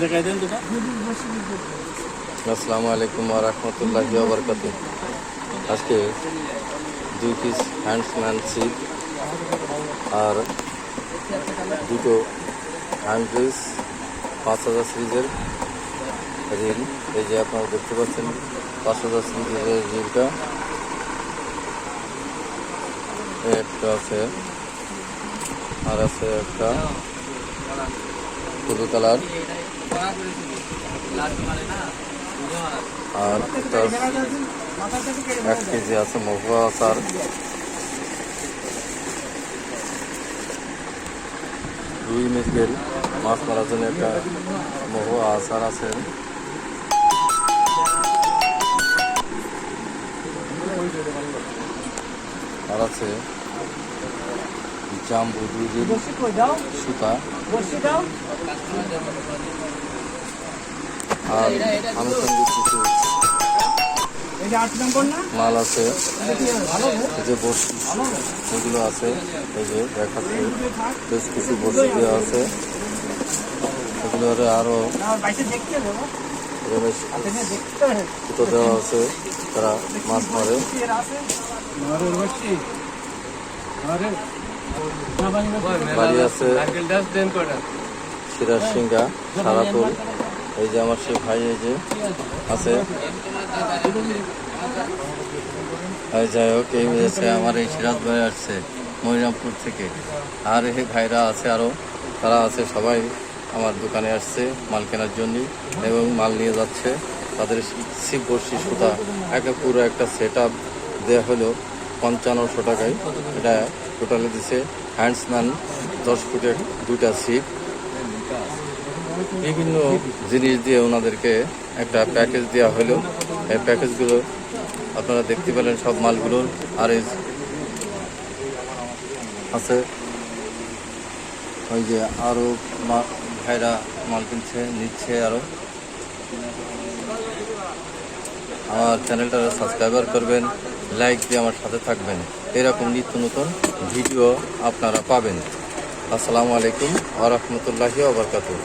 দেখাই দেন দুটা আসসালামু আলাইকুম রহমতুল্লাহি বরকাত আজকে দুই পিস হ্যান্ডসম্যান সিপ আর দুটো হ্যান্ড পাঁচ হাজার সিরিজের রিল এই যে আপনারা দেখতে পাচ্ছেন, পাঁচ হাজার সিরিজের রিলটা একটা আছে, আর আছে একটা হলুদ কালার। আর একটা এক কেজি আছে মহুয়া আচার। রুই মিরগেল, মাছ মারার জন্য একটা মহুয়া আচার আছে। আর আছে জাম্বু দুই সুতা। আর আনুষঙ্গিক কিছু মাল আছে যে বসি এগুলো আছে এই যে দেখাচ্ছে বেশ কিছু বসি দেওয়া আছে এগুলো আরও এখানে সুতো দেওয়া আছে তারা মাছ মারে বাড়ি আছে সিরাজ সিংহা সারাতুল এই যে আমার সে ভাই, এই যে আছে। যাই হোক, এই হয়েছে আমার এই সিরাজ ভাই আসছে মনিরামপুর থেকে। আর এই ভাইরা আছে আরও তারা আছে সবাই আমার দোকানে আসছে মাল কেনার জন্য এবং মাল নিয়ে যাচ্ছে। তাদের শিব বর্ষি সুতা, একে পুরো একটা সেট আপ দেওয়া হলো পঞ্চান্নশো টাকায়। এটা টোটালে দিছে হ্যান্ডসম্যান দশ ফুটের দুইটা সিপ বিভিন্ন জিনিস দিয়ে ওনাদেরকে একটা প্যাকেজ দেওয়া হলো। এই প্যাকেজগুলো আপনারা দেখতে পেলেন সব মালগুলো আর আছে। ওই যে আরও ভাইরা মাল কিনছে, নিচ্ছে আরও আমার চ্যানেলটা সাবস্ক্রাইবার করবেন, লাইক দিয়ে আমার সাথে থাকবেন। এরকম নিত্য নতুন ভিডিও আপনারা পাবেন। আসসালামু আলাইকুম আ রহমতুল্লাহি আবরকাতুহ